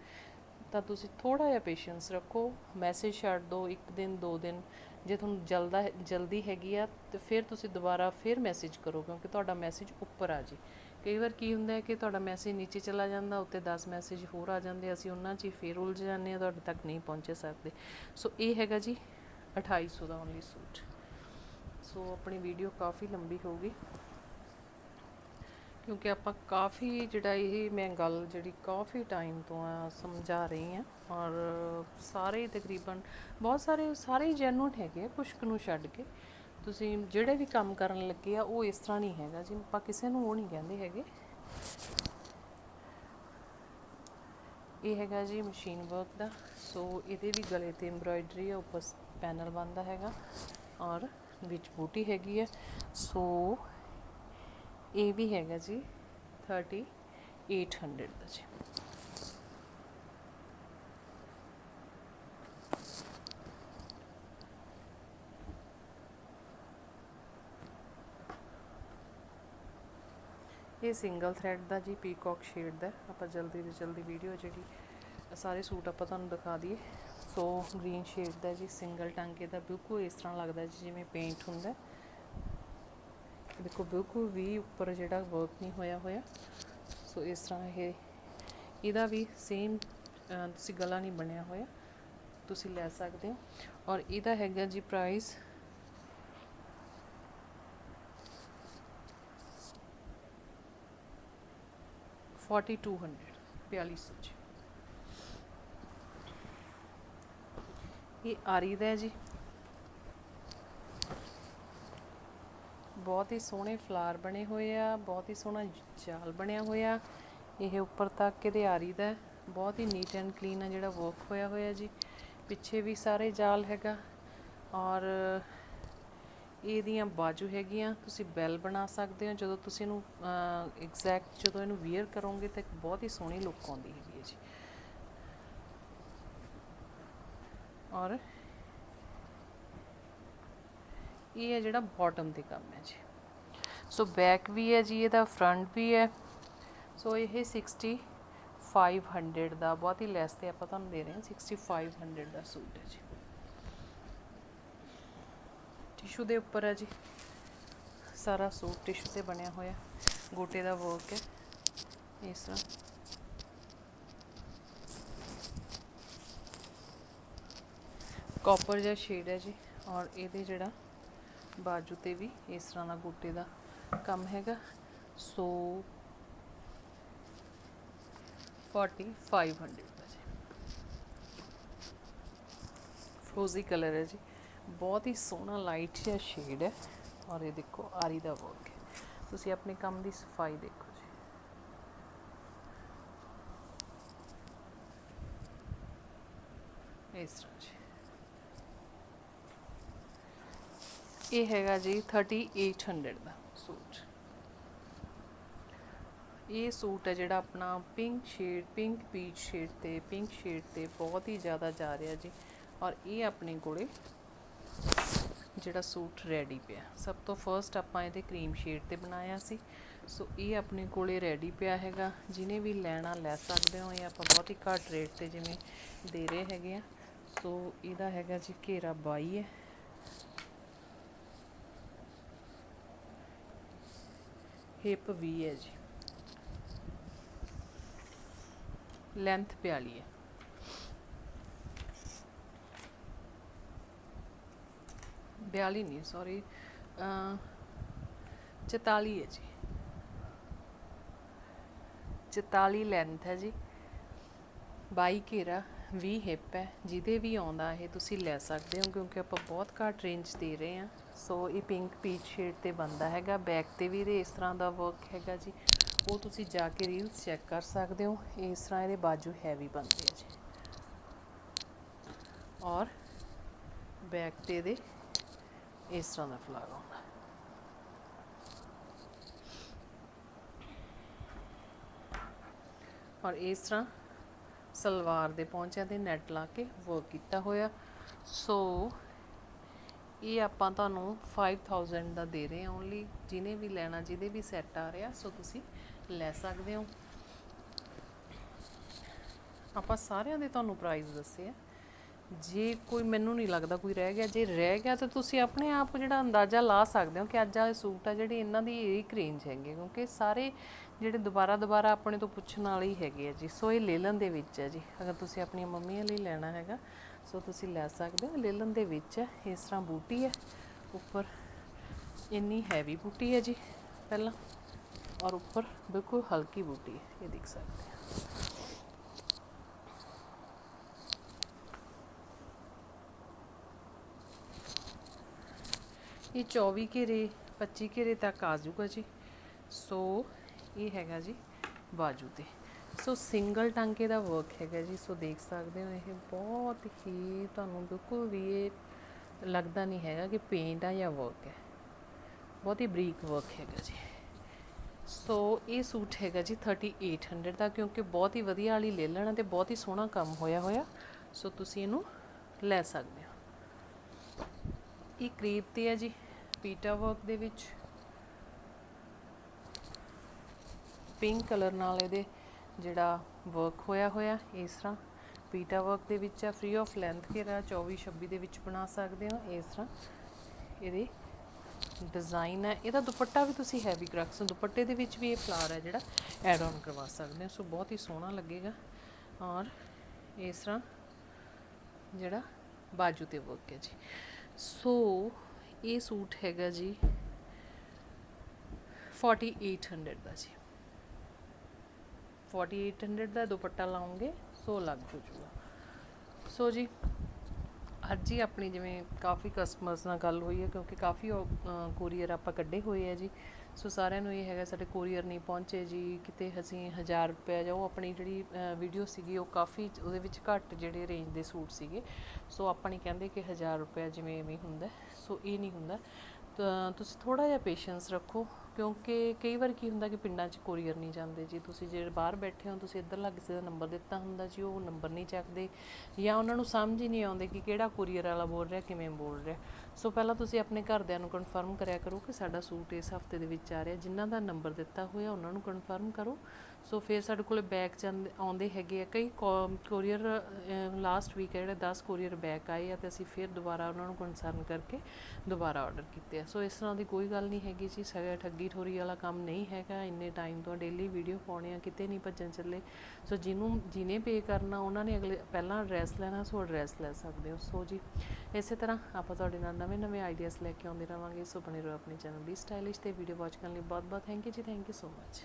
ਤਾਂ ਤੁਸੀਂ ਥੋੜਾ ਜਿਹਾ ਪੇਸ਼ੈਂਸ ਰੱਖੋ। ਮੈਸੇਜ ਛੱਡ ਦਿਓ ਇੱਕ ਦਿਨ, ਦੋ ਦਿਨ। ਜੇ ਤੁਹਾਨੂੰ ਜਲਦਾ, ਜਲਦੀ ਹੈਗੀ ਆ, ਤੇ ਫਿਰ ਤੁਸੀਂ ਦੁਬਾਰਾ ਫਿਰ ਮੈਸੇਜ ਕਰੋ, ਕਿਉਂਕਿ ਤੁਹਾਡਾ ਮੈਸੇਜ ਉੱਪਰ ਆ ਜੀ। ਕਈ ਵਾਰ ਕੀ ਹੁੰਦਾ ਹੈ ਕਿ ਤੁਹਾਡਾ ਮੈਸੇਜ ਨੀਚੇ ਚਲਾ ਜਾਂਦਾ, ਉੱਤੇ 10 ਮੈਸੇਜ ਹੋਰ ਆ ਜਾਂਦੇ, ਅਸੀਂ ਉਹਨਾਂ 'ਚ ਹੀ ਫੇਰ ਉਲਝ ਜਾਂਦੇ ਆ ਤੁਹਾਡੇ ਤੱਕ ਨਹੀਂ ਪਹੁੰਚ ਸਕਦੇ। ਸੋ ਇਹ ਹੈਗਾ ਜੀ 2800 ਦਾ ਓਨਲੀ ਸੂਟ। ਸੋ ਆਪਣੀ ਵੀਡੀਓ ਕਾਫੀ ਲੰਬੀ ਹੋ ਗਈ। ਕਿਉਂਕਿ ਆਪਾਂ ਕਾਫੀ ਜਿਹੜਾ ਇਹ ਮੈਂ ਗੱਲ ਜਿਹੜੀ ਕਾਫੀ ਟਾਈਮ ਤੋਂ ਆ ਸਮਝਾ ਰਹੀ ਹਾਂ ਔਰ ਸਾਰੇ ਤਕਰੀਬਨ ਬਹੁਤ ਸਾਰੇ ਸਾਰੇ ਹੀ ਜੈਨੂਨ ਹੈਗੇ ਆ, ਕੁਛ ਨੂੰ ਛੱਡ ਕੇ। ਤੁਸੀਂ ਜਿਹੜੇ ਵੀ ਕੰਮ ਕਰਨ ਲੱਗੇ ਆ ਉਹ ਇਸ ਤਰ੍ਹਾਂ ਨਹੀਂ ਹੈਗਾ ਜੀ ਆਪਾਂ ਕਿਸੇ ਨੂੰ ਉਹ ਨਹੀਂ ਕਹਿੰਦੇ ਹੈਗੇ। ਇਹ ਹੈਗਾ ਜੀ ਮਸ਼ੀਨ ਵਰਕ ਦਾ ਸੋ ਇਹਦੇ ਵੀ ਗਲੇ ਤੇ ਐਮਬ੍ਰਾਇਡਰੀ ਹੈ ਉੱਪਰ ਪੈਨਲ ਬਣਦਾ ਹੈਗਾ ਔਰ ਵਿੱਚ ਬੂਟੀ ਹੈਗੀ ਹੈ ਸੋ ਇਹ ਵੀ ਹੈਗਾ ਜੀ 3800 ਦਾ ਜੀ। ਇਹ ਸਿੰਗਲ ਥ੍ਰੈਡ ਦਾ ਜੀ ਪੀਕੌਕ ਸ਼ੇਡ ਦਾ। ਆਪਾਂ ਜਲਦੀ ਤੋਂ ਜਲਦੀ ਵੀਡੀਓ ਜਿਹੜੀ, ਸਾਰੇ ਸੂਟ ਆਪਾਂ ਤੁਹਾਨੂੰ ਦਿਖਾ ਦਈਏ। ਸੋ ਗ੍ਰੀਨ ਸ਼ੇਡ ਦਾ ਜੀ ਸਿੰਗਲ ਟਾਂਕੇ ਦਾ ਬਿਲਕੁਲ ਇਸ ਤਰ੍ਹਾਂ ਲੱਗਦਾ ਜੀ, ਜਿਵੇਂ ਪੇਂਟ ਹੁੰਦਾ। ਦੇਖੋ, ਬਿਲਕੁਲ ਵੀ ਉੱਪਰ ਜਿਹੜਾ ਵਰਕ ਨਹੀਂ ਹੋਇਆ ਹੋਇਆ। ਸੋ ਇਸ ਤਰ੍ਹਾਂ ਇਹ, ਇਹਦਾ ਵੀ ਸੇਮ ਤੁਸੀਂ ਗਲਾ ਨਹੀਂ ਬਣਿਆ ਹੋਇਆ। ਤੁਸੀਂ ਲੈ ਸਕਦੇ ਹੋ। ਔਰ ਇਹਦਾ ਹੈਗਾ ਜੀ ਪ੍ਰਾਈਸ ਫੋਰਟੀ ਟੂ ਹੰਡਰਡ ਬਿਆਲੀ ਸੌ ਜੀ। ਇਹ ਆਰੀ ਦਾ ਹੈ ਜੀ। ਬਹੁਤ ਹੀ ਸੋਹਣੇ ਫਲਾਰ ਬਣੇ ਹੋਏ ਆ, ਬਹੁਤ ਹੀ ਸੋਹਣਾ ਜਾਲ ਬਣਿਆ ਹੋਇਆ। ਇਹ ਉੱਪਰ ਤੱਕ ਇਹਦੇ ਆਰੀ ਦਾ ਬਹੁਤ ਹੀ ਨੀਟ ਐਂਡ ਕਲੀਨ ਆ ਜਿਹੜਾ ਵਰਕ ਹੋਇਆ ਹੋਇਆ ਜੀ। ਪਿੱਛੇ ਵੀ ਸਾਰੇ ਜਾਲ ਹੈਗਾ। ਔਰ ਇਹਦੀਆਂ ਬਾਜੂ ਹੈਗੀਆਂ, ਤੁਸੀਂ ਬੈਲ ਬਣਾ ਸਕਦੇ ਹੋ। ਜਦੋਂ ਤੁਸੀਂ ਇਹਨੂੰ ਐਗਜ਼ੈਕਟ ਜਦੋਂ ਇਹਨੂੰ ਵੇਅਰ ਕਰੋਗੇ ਤਾਂ ਇੱਕ ਬਹੁਤ ਹੀ ਸੋਹਣੀ ਲੁੱਕ ਆਉਂਦੀ ਹੈਗੀ ਹੈ ਜੀ। ਔਰ ਇਹ ਹੈ ਜਿਹੜਾ ਬਾਟਮ ਤੇ ਕੰਮ ਹੈ ਜੀ। ਸੋ ਬੈਕ ਵੀ ਹੈ ਜੀ, ਇਹਦਾ ਫਰੰਟ ਵੀ ਹੈ। ਸੋ ਇਹ 6500 ਦਾ, ਬਹੁਤ ਹੀ ਲੈਸ ਤੇ ਆਪਾਂ ਤੁਹਾਨੂੰ ਦੇ ਰਹੇ ਹਾਂ 6500 ਦਾ ਸੂਟ ਹੈ ਜੀ। ਟਿਸ਼ੂ ਦੇ ਉੱਪਰ ਹੈ ਜੀ। ਸਾਰਾ ਸੂਟ ਟਿਸ਼ੂ ਤੇ ਬਣਿਆ ਹੋਇਆ ਗੋਟੇ ਦਾ ਵਰਕ ਹੈ। ਇਸ ਤਰ੍ਹਾਂ। ਕਾਪਰ ਜਿਹਾ ਸ਼ੇਡ ਹੈ ਜੀ, ਔਰ ਇਹਦੇ ਜਿਹੜਾ ਬਾਜੂ ਤੇ ਵੀ ਇਸ ਤਰ੍ਹਾਂ ਦਾ ਗੋਟੇ ਦਾ ਕੰਮ ਹੈਗਾ। ਸੋ 4500 ਦਾ ਜੀ। ਫਰੋਜ਼ੀ ਕਲਰ ਹੈ ਜੀ। ਬਹੁਤ ਹੀ ਸੋਹਣਾ ਲਾਈਟ ਜਿਹਾ ਸ਼ੇਡ ਹੈ ਔਰ ਇਹ ਦੇਖੋ ਆਰੀ ਦਾ ਵਰਕ ਹੈ। ਤੁਸੀਂ ਆਪਣੇ ਕੰਮ ਦੀ ਸਫ਼ਾਈ ਦੇਖੋ ਜੀ। ਇਸ ਤਰ੍ਹਾਂ ਜੀ। ਇਹ ਹੈਗਾ ਜੀ 3800 ਦਾ ਸੂਟ। ਇਹ ਸੂਟ ਹੈ ਜਿਹੜਾ ਆਪਣਾ pink shade pink peach shade ਤੇ ਪਿੰਕ ਸ਼ੇਡ ਤੇ ਬਹੁਤ ਹੀ ਜ਼ਿਆਦਾ ਜਾ ਰਿਹਾ ਜੀ। ਔਰ ਇਹ ਆਪਣੇ ਕੋਲੇ ਜਿਹੜਾ ਸੂਟ ਰੈਡੀ ਪਿਆ। ਸਭ ਤੋਂ ਫਰਸਟ ਆਪਾਂ ਇਹਦੇ ਕਰੀਮ ਸ਼ੇਡ ਤੇ ਬਣਾਇਆ ਸੀ। ਸੋ ਇਹ ਆਪਣੇ ਕੋਲੇ ਰੈਡੀ ਪਿਆ ਹੈਗਾ। ਜਿਹਨੇ ਵੀ ਲੈਣਾ ਲੈ ਸਕਦੇ ਹੋ, ਇਹ ਆਪਾਂ ਬਹੁਤ ਹੀ ਘੱਟ ਰੇਟ ਤੇ ਜਿਵੇਂ ਦੇ ਰਹੇ ਹੈਗੇ ਆ। ਸੋ ਇਹਦਾ ਹੈਗਾ ਜੀ ਘੇਰਾ 22 ਹੈ। ਹਿੱਪ ਵੀ ਹੈ ਜੀ। ਲੈਂਥ 42 ਹੈ। ਬਿਆਲੀ ਨਹੀਂ ਸੌਰੀ 44 ਹੈ ਜੀ। 44 ਲੈਂਥ ਹੈ ਜੀ। 22 ਘੇਰਾ 20 ਹਿੱਪ ਹੈ, ਜਿਹਦੇ ਵੀ ਆਉਂਦਾ ਇਹ ਤੁਸੀਂ ਲੈ ਸਕਦੇ ਹੋ ਕਿਉਂਕਿ ਆਪਾਂ ਬਹੁਤ ਘੱਟ ਰੇਂਜ ਦੇ ਰਹੇ ਹਾਂ। ਸੋ ਇਹ ਪਿੰਕ ਪੀਚ ਸ਼ੇਡ ਤੇ ਬੰਦਾ ਹੈਗਾ, ਬੈਕ ਤੇ ਵੀ ਇਹਦੇ ਇਸ ਤਰ੍ਹਾਂ ਦਾ ਵਰਕ ਹੈਗਾ ਜੀ। ਉਹ ਤੁਸੀਂ ਜਾ ਕੇ ਰੀਲਸ ਚੈੱਕ ਕਰ ਸਕਦੇ ਹੋ ਇਸ ਤਰ੍ਹਾਂ ਇਹਦੇ ਬਾਜੂ ਹੈਵੀ ਬਣਦੇ ਆ ਜੀ। ਔਰ ਬੈਕ ਤੇ ਇਹਦੇ ਇਸ ਤਰ੍ਹਾਂ ਦਾ ਫਲਾਰ ਆਉਂਦਾ। ਔਰ ਇਸ ਤਰ੍ਹਾਂ ਸਲਵਾਰ ਦੇ ਪਹੁੰਚਿਆਂ ਤੇ ਨੈਟ ਲਾ ਕੇ ਵਰਕ ਕੀਤਾ ਹੋਇਆ। ਸੋ ਇਹ ਆਪਾਂ ਤੁਹਾਨੂੰ 5000 ਦਾ ਦੇ ਰਹੇ ਹਾਂ ਓਨਲੀ ਜਿਹਨੇ ਵੀ ਲੈਣਾ, ਜਿਹਦੇ ਵੀ ਸੈੱਟ ਆ ਰਿਹਾ, ਸੋ ਤੁਸੀਂ ਲੈ ਸਕਦੇ ਹੋ। ਆਪਾਂ ਸਾਰਿਆਂ ਦੇ ਤੁਹਾਨੂੰ ਪ੍ਰਾਈਸ ਦੱਸੇ ਆ। ਜੇ ਕੋਈ ਮੈਨੂੰ ਨਹੀਂ ਲੱਗਦਾ ਕੋਈ ਰਹਿ ਗਿਆ, ਜੇ ਰਹਿ ਗਿਆ ਤਾਂ ਤੁਸੀਂ ਆਪਣੇ ਆਪ ਜਿਹੜਾ ਅੰਦਾਜ਼ਾ ਲਾ ਸਕਦੇ ਹੋ ਕਿ ਅੱਜ ਵਾਲੇ ਸੂਟ ਆ ਜਿਹੜੇ ਇਹਨਾਂ ਦੀ ਇੱਕ ਰੇਂਜ ਹੈਗੇ ਕਿਉਂਕਿ ਸਾਰੇ ਜਿਹੜੇ ਦੁਬਾਰਾ ਦੁਬਾਰਾ ਆਪਣੇ ਤੋਂ ਪੁੱਛਣ ਵਾਲੇ ਹੀ ਹੈਗੇ ਆ ਜੀ। ਸੋ ਇਹ ਲੇਲਨ ਦੇ ਵਿੱਚ ਹੈ ਜੀ। ਅਗਰ ਤੁਸੀਂ ਆਪਣੀਆਂ ਮੰਮੀਆਂ ਲਈ ਲੈਣਾ ਹੈਗਾ, ਸੋ ਤੁਸੀਂ ਲੈ ਸਕਦੇ ਹੋ। ਲੇਲਨ ਦੇ ਵਿੱਚ ਹੈ ਇਸ ਤਰ੍ਹਾਂ ਬੂਟੀ ਹੈ ਉੱਪਰ ਇੰਨੀ ਹੈਵੀ ਬੂਟੀ ਹੈ ਜੀ, ਪਹਿਲਾਂ, ਔਰ ਉੱਪਰ ਬਿਲਕੁਲ ਹਲਕੀ ਬੂਟੀ ਹੈ ਇਹ ਦੇਖ ਸਕਦੇ ਹੋ। ਇਹ 24 ਘੇਰੇ 25 ਘੇਰੇ ਤੱਕ ਆ ਜਾਊਗਾ ਜੀ। ਸੋ ਇਹ ਹੈਗਾ ਜੀ ਬਾਜੂ ਤੇ। ਸੋ ਸਿੰਗਲ ਟਾਂਕੇ ਦਾ ਵਰਕ ਹੈਗਾ ਜੀ। ਸੋ ਦੇਖ ਸਕਦੇ ਹੋ, ਇਹ ਬਹੁਤ ਹੀ ਤੁਹਾਨੂੰ ਬਿਲਕੁਲ ਵੀ ਇਹ ਲੱਗਦਾ ਨਹੀਂ ਹੈਗਾ ਕਿ ਪੇਂਟ ਆ ਜਾਂ ਵਰਕ ਹੈ। ਬਹੁਤ ਹੀ ਬਰੀਕ ਵਰਕ ਹੈਗਾ ਜੀ। ਸੋ ਇਹ ਸੂਟ ਹੈਗਾ ਜੀ 3800 ਦਾ, ਕਿਉਂਕਿ ਬਹੁਤ ਹੀ ਵਧੀਆ ਵਾਲੀ ਲੈ ਲੈਣਾ ਤੇ ਬਹੁਤ ਹੀ ਸੋਹਣਾ ਕੰਮ ਹੋਇਆ ਹੋਇਆ। ਸੋ ਤੁਸੀਂ ਇਹਨੂੰ ਲੈ ਸਕਦੇ ਹੋ। ਇਹ ਕਰੀਬ ਤੇ ਹੈ ਜੀ। ਪੀਟਾ ਵਰਕ ਦੇ ਵਿੱਚ। ਪਿੰਕ ਕਲਰ ਨਾਲ ਇਹਦੇ ਜਿਹੜਾ ਵਰਕ ਹੋਇਆ ਹੋਇਆ, ਇਸ ਤਰ੍ਹਾਂ। ਪੀਟਾ ਵਰਕ ਦੇ ਵਿੱਚ ਆ ਫ੍ਰੀ ਆਫ ਲੈਂਥ ਘੇਰਾ 24 26 ਦੇ ਵਿੱਚ ਬਣਾ ਸਕਦੇ ਹੋ, ਇਸ ਤਰ੍ਹਾਂ। ਇਹਦੇ ਡਿਜ਼ਾਈਨ ਹੈ ਇਹਦਾ ਦੁਪੱਟਾ ਵੀ ਤੁਸੀਂ ਹੈਵੀ ਕ੍ਰਕਸ ਦੁਪੱਟੇ ਦੇ ਵਿੱਚ ਵੀ ਇਹ ਫਲਾਰ ਹੈ ਜਿਹੜਾ ਐਡ ਆਨ ਕਰਵਾ ਸਕਦੇ ਹੋ। ਸੋ ਬਹੁਤ ਹੀ ਸੋਹਣਾ ਲੱਗੇਗਾ। ਔਰ ਇਸ ਤਰ੍ਹਾਂ ਜਿਹੜਾ ਬਾਜੂ ਤੇ ਵਰਕ ਹੈ ਜੀ। ਸੋ ਇਹ ਸੂਟ ਹੈਗਾ ਜੀ 4800 ਦਾ ਜੀ। 4800 ਦਾ ਦੁਪੱਟਾ ਲਾਉਂਗੇ, ਸੋ ਲੱਗ ਜੂਗਾ ਸੋ ਜੀ, ਅੱਜ ਹੀ ਆਪਣੀ ਜਿਵੇਂ ਕਾਫੀ ਕਸਟਮਰਸ ਨਾਲ ਗੱਲ ਹੋਈ ਹੈ, ਕਿਉਂਕਿ ਕਾਫੀ ਕੋਰੀਅਰ ਆਪਾਂ ਕੱਢੇ ਹੋਏ ਆ ਜੀ। ਸੋ ਸਾਰਿਆਂ ਨੂੰ ਇਹ ਹੈਗਾ, ਸਾਡੇ ਕੋਰੀਅਰ ਨਹੀਂ ਪਹੁੰਚੇ ਜੀ, ਕਿਤੇ ਅਸੀਂ 1000 ਰੁਪਏ ਜਾਂ ਉਹ ਆਪਣੀ ਜਿਹੜੀ ਵੀਡੀਓ ਸੀਗੀ, ਉਹ ਕਾਫੀ ਉਹਦੇ ਵਿੱਚ ਘੱਟ ਜਿਹੜੇ ਰੇਂਜ ਦੇ ਸੂਟ ਸੀਗੇ। ਸੋ ਆਪਾਂ ਨਹੀਂ ਕਹਿੰਦੇ ਕਿ 1000 ਰੁਪਏ ਜਿਵੇਂ ਐਵੇਂ ਹੁੰਦਾ ਸੋ ਇਹ ਨਹੀਂ ਹੁੰਦਾ। ਤਾਂ ਤੁਸੀਂ ਥੋੜਾ ਜਿਹਾ ਪੇਸ਼ੈਂਸ ਰੱਖੋ, ਕਿਉਂਕਿ ਕਈ ਵਾਰ ਕੀ ਹੁੰਦਾ ਕਿ ਪਿੰਡਾਂ 'ਚ ਕੋਰੀਅਰ ਨਹੀਂ ਜਾਂਦੇ ਜੀ। ਤੁਸੀਂ ਜਿਹੜੇ ਬਾਹਰ ਬੈਠੇ ਹੋ, ਤੁਸੀਂ ਇੱਧਰਲਾ ਕਿਸੇ ਦਾ ਨੰਬਰ ਦਿੱਤਾ ਹੁੰਦਾ ਜੀ, ਉਹ ਨੰਬਰ ਨਹੀਂ ਚੱਕਦੇ ਜਾਂ ਉਹਨਾਂ ਨੂੰ ਸਮਝ ਹੀ ਨਹੀਂ ਆਉਂਦੇ ਕਿ ਕਿਹੜਾ ਕੋਰੀਅਰ ਵਾਲਾ ਬੋਲ ਰਿਹਾ, ਕਿਵੇਂ ਬੋਲ ਰਿਹਾ। ਸੋ ਪਹਿਲਾਂ ਤੁਸੀਂ ਆਪਣੇ ਘਰਦਿਆਂ ਨੂੰ ਕਨਫਰਮ ਕਰਿਆ ਕਰੋ ਕਿ ਸਾਡਾ ਸੂਟ ਇਸ ਹਫ਼ਤੇ ਦੇ ਵਿੱਚ ਆ ਰਿਹਾ। ਜਿਨ੍ਹਾਂ ਦਾ ਨੰਬਰ ਦਿੱਤਾ ਹੋਇਆ, ਉਹਨਾਂ ਨੂੰ ਕਨਫਰਮ ਕਰੋ। ਸੋ ਫਿਰ ਸਾਡੇ ਕੋਲ ਬੈਗ ਜਾਂਦੇ, ਆਉਂਦੇ ਹੈਗੇ ਆ ਕਈ ਕੋਰੀਅਰ ਲਾਸਟ ਵੀਕ ਜਿਹੜੇ 10 ਕੋਰੀਅਰ ਬੈਕ ਆਏ ਆ ਤੇ ਅਸੀਂ ਫਿਰ ਦੁਬਾਰਾ ਉਹਨਾਂ ਨੂੰ ਕਨਸਰਨ ਕਰਕੇ ਦੁਬਾਰਾ ਆਰਡਰ ਕੀਤੇ ਆ। ਸੋ ਇਸ ਤਰ੍ਹਾਂ ਦੀ ਕੋਈ ਗੱਲ ਨਹੀਂ ਹੈਗੀ ਜੀ ਸਾਡਾ ਠੱਗੀ ਠੋਰੀ ਵਾਲਾ ਕੰਮ ਨਹੀਂ ਹੈਗਾ, ਇੰਨੇ ਟਾਈਮ ਤੋਂ ਡੇਲੀ ਵੀਡੀਓ ਪਾਉਣੇ ਆ, ਕਿਤੇ ਨਹੀਂ ਭੱਜਣ ਚੱਲੇ। ਸੋ ਜਿਹਨੂੰ, ਜਿਹਨੇ ਪੇ ਕਰਨਾ, ਉਹਨਾਂ ਨੇ ਅਗਲੇ, ਪਹਿਲਾਂ ਐਡਰੈਸ ਲੈਣਾ, ਸੋ ਐਡਰੈਸ ਲੈ ਸਕਦੇ ਹੋ। ਸੋ ਜੀ, ਇਸੇ ਤਰ੍ਹਾਂ ਆਪਾਂ ਤੁਹਾਡੇ ਨਾਲ ਨਵੇਂ ਨਵੇਂ ਆਈਡੀਆਜ਼ ਲੈ ਕੇ ਆਉਂਦੇ ਰਵਾਂਗੇ। ਸੋ ਬਣੇ ਰਹੋ ਆਪਣੇ ਚੈਨਲ ਵੀ ਸਟਾਈਲਿਸ਼ ਤੇ ਵੀਡੀਓ ਵਾਚ ਕਰਨ ਲਈ ਬਹੁਤ ਬਹੁਤ ਥੈਂਕ ਯੂ ਜੀ ਥੈਂਕ ਯੂ ਸੋ ਮਚ